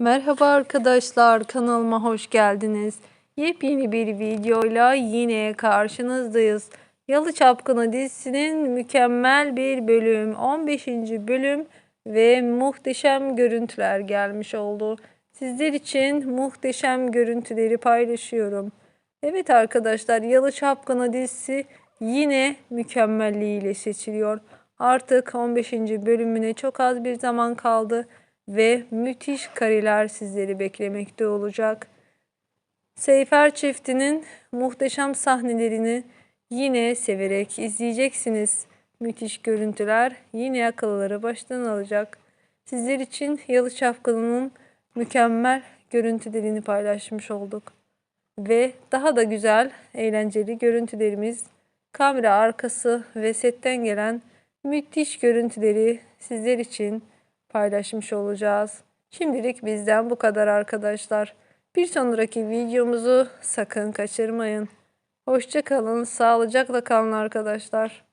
Merhaba arkadaşlar, kanalıma hoş geldiniz. Yepyeni bir videoyla yine karşınızdayız. Yalı Çapkını dizisinin mükemmel bir bölüm, 15. bölüm ve muhteşem görüntüler gelmiş oldu. Sizler için muhteşem görüntüleri paylaşıyorum. Evet arkadaşlar, Yalı Çapkını dizisi yine mükemmelliğiyle seçiliyor. Artık 15. bölümüne çok az bir zaman kaldı ve müthiş kareler sizleri beklemekte olacak. Seyfer çiftinin muhteşem sahnelerini yine severek izleyeceksiniz. Müthiş görüntüler yine akılları baştan alacak. Sizler için Yalı Çapkını'nın mükemmel görüntülerini paylaşmış olduk. Ve daha da güzel, eğlenceli görüntülerimiz, kamera arkası ve setten gelen müthiş görüntüleri sizler için paylaşmış olacağız. Şimdilik bizden bu kadar arkadaşlar. Bir sonraki videomuzu sakın kaçırmayın. Hoşça kalın, sağlıcakla kalın arkadaşlar.